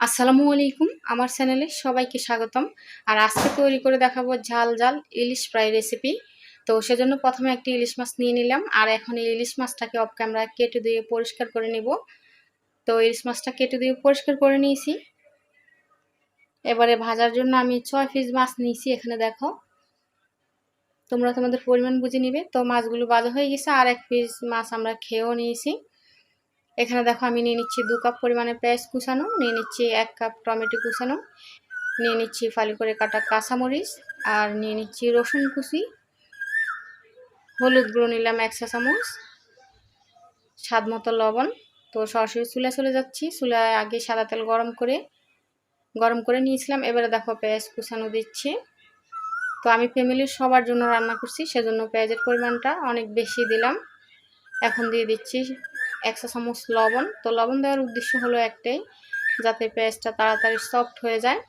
আসসালামু আলাইকুম। আমার চ্যানেলে সবাইকে স্বাগতম। আর আজকে তৈরি করে দেখাবো ঝাল ঝাল ইলিশ ফ্রাই রেসিপি। তো সেজন্য প্রথমে একটি ইলিশ মাছ নিয়ে নিলাম। আর এখন এই ইলিশ মাছটাকে অফ ক্যামেরা কেটে দিয়ে পরিষ্কার করে নিব। তো ইলিশ মাছটা কেটে দিয়ে পরিষ্কার করে নিয়েছি। এবারে ভাজার জন্য আমি ছয় পিস মাছ নিয়েছি এখানে দেখো। তোমরা তোমাদের পরিমাণ বুঝে নিবে। তো মাছগুলো ভাজা হয়ে গেছে। আর এক পিস মাছ আমরা খেয়েও নিয়েছি। এখানে দেখো আমি নিয়ে নিচ্ছি দু কাপ পরিমাণে পেঁয়াজ কুচানো, নিয়ে নিচ্ছি এক কাপ টমেটো কুচানো, নিয়ে নিচ্ছি ফালি করে কাটা কাঁচামরিচ আর নিয়ে নিচ্ছি রসুন কুচি। হলুদ গুঁড়ো নিলাম এক চা চামচ, স্বাদ মতো লবণ। তো সরাসরি চুলা চলে যাচ্ছি, চুলায় আগে সাদা তেল গরম করে গরম করে নিয়েছিলাম। এবারে দেখো পেঁয়াজ কুচানো দিচ্ছি। তো আমি ফ্যামিলির সবার জন্য রান্না করছি, সেজন্য পেঁয়াজের পরিমাণটা অনেক বেশি দিলাম। এখন দিয়ে দিচ্ছি একশো চামচ লবণ। তো লবণ দেওয়ার উদ্দেশ্য হলো একটাই, যাতে পেঁয়াজটা তাড়াতাড়ি সফট হয়ে যায়।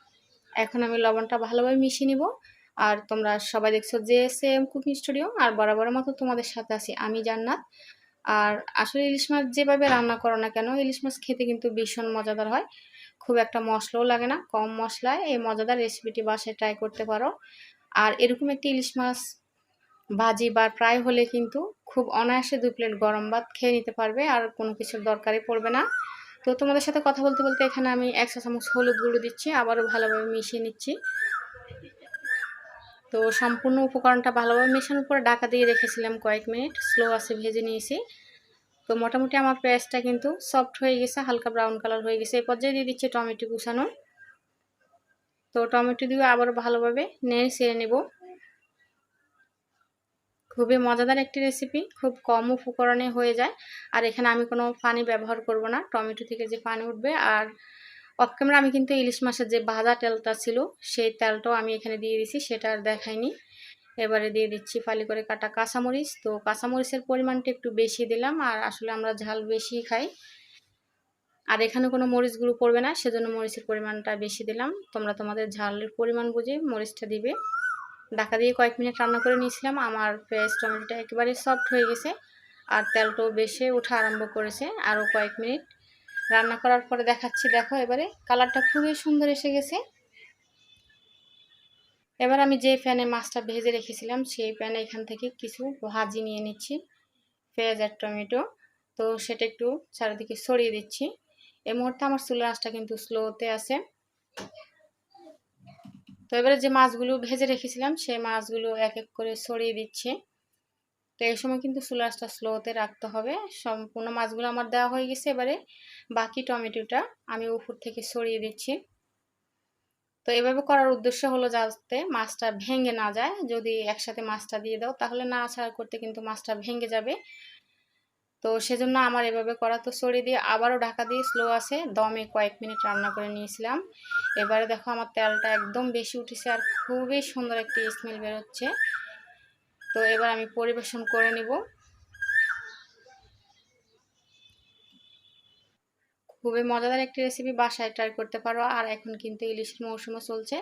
এখন আমি লবণটা ভালোভাবে মিশিয়ে নিব। আর তোমরা সবাই দেখছ যে সেম কুকিং স্টুডিও আর বরাবরের মতো তোমাদের সাথে আছি আমি জান্নাত। আর আসলে ইলিশ মাছ যেভাবে রান্না করো না কেন, ইলিশ মাছ খেতে কিন্তু ভীষণ মজাদার হয়। খুব একটা মশলাও লাগে না, কম মশলায় এই মজাদার রেসিপিটি বাসায় ট্রাই করতে পারো। আর এরকম একটি ইলিশ মাছ ভাজি বা ফ্রাই হলে কিন্তু খুব অনায়াসে দু প্লেট গরম ভাত খেয়ে নিতে পারবে আর কোনো কিছুর দরকারই পড়বে না। তো তোমাদের সাথে কথা বলতে বলতে এখানে আমি একশো চামচ হলুদ গুঁড়ো দিচ্ছি, আবারও ভালোভাবে মিশিয়ে নিচ্ছি। তো সম্পূর্ণ উপকরণটা ভালোভাবে মেশানোর পরে ডাকা দিয়ে রেখেছিলাম কয়েক মিনিট, স্লো আছে ভেজে নিয়েছি। তো মোটামুটি আমার পেঁয়াজটা কিন্তু সফট হয়ে গেছে, হালকা ব্রাউন কালার হয়ে গেছে। এই পর্যায়ে দিয়ে দিচ্ছি টমেটো কুচানো। তো টমেটো দিয়ে আবারও ভালোভাবে নেড়ে ছেড়ে নেব। খুবই মজাদার একটি রেসিপি খুব কম উপকরণে হয়ে যায়। আর এখানে আমি কোনো পানি ব্যবহার করব না, টমেটো থেকে যে পানি উঠবে। আর অফ ক্যামেরা আমি কিন্তু ইলিশ মাছের যে ভাজা তেলটা ছিল, সেই তেলটাও আমি এখানে দিয়ে দিছি, সেটা আর দেখাইনি। এবারে দিয়ে দিচ্ছি ফালি করে কাটা কাঁচামরিচ। তো কাঁচামরিচের পরিমাণটা একটু বেশি দিলাম, আর আসলে আমরা ঝাল বেশি খাই। আর এখানে কোনো মরিচগুলো পড়বে না, সেজন্য মরিচের পরিমাণটা বেশি দিলাম। তোমরা তোমাদের ঝালের পরিমাণ বুঝে মরিচটা দিবে। ঢাকা দিয়ে কয়েক মিনিট রান্না করে নিয়েছিলাম। আমার পেঁয়াজ, টমেটোটা একেবারে সফট হয়ে গেছে আর তেলটাও বেশি ওঠা আরম্ভ করেছে। আরও কয়েক মিনিট রান্না করার পরে দেখাচ্ছি। দেখো এবারে কালারটা খুবই সুন্দর এসে গেছে। এবার আমি যে প্যানে মাছটা ভেজে রেখেছিলাম, সেই প্যানে এখান থেকে কিছু ভাজি নিয়ে নিচ্ছি, পেঁয়াজ আর টমেটো। তো সেটা একটু চারিদিকে সরিয়ে দিচ্ছি। এই মুহূর্তে আমার চুলের আঁচটা কিন্তু স্লোতে আছে। তো এবারে যে মাছগুলো ভেজে রেখেছিলাম, সেই মাছগুলো এক এক করে ছড়িয়ে দিচ্ছে। তো এই সময় কিন্তু চুলাসটা স্লোতে রাখতে হবে। সম্পূর্ণ মাছগুলো আমার দেওয়া হয়ে গেছে এবারে। বাকি টমেটোটা আমি উপর থেকে ছড়িয়ে দিচ্ছি। তো এভাবে করার উদ্দেশ্য হলো যাতে মাছটা ভেঙে না যায়। যদি একসাথে মাছটা দিয়ে দাও, তাহলে না ছাড়া করতে কিন্তু মাছটা ভেঙে যাবে। তো সেজন্য আমার এভাবে করা তো সরিয়ে দিয়ে আবারও ঢাকা দিয়ে স্লো আছে। দমে কয়েক মিনিট রান্না করে নিয়েছিলাম। এবারে দেখো আমার তেলটা একদম বেশি উঠেছে আর খুবই সুন্দর একটি স্মেল বেরোচ্ছে। তো এবার আমি পরিবেশন করে নিব। খুবই মজাদার একটি রেসিপি বাসায় ট্রাই করতে পারো। আর এখন কিন্তু ইলিশের মৌসুমও চলছে।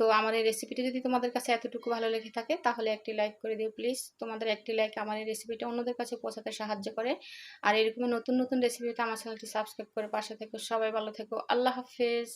তো আমার এই রেসিপিটি যদি তোমাদের কাছে এতটুকু ভালো লেগে থাকে, তাহলে একটি লাইক করে দিও প্লিজ তোমাদের একটি লাইক আমার এই রেসিপিটা অন্যদের কাছে পৌঁছাতে সাহায্য করে। আর এরকম নতুন নতুন রেসিপিটা আমার চ্যানেলটি সাবস্ক্রাইব করে পাশে থেকো। সবাই ভালো থেকো। আল্লাহ হাফেজ।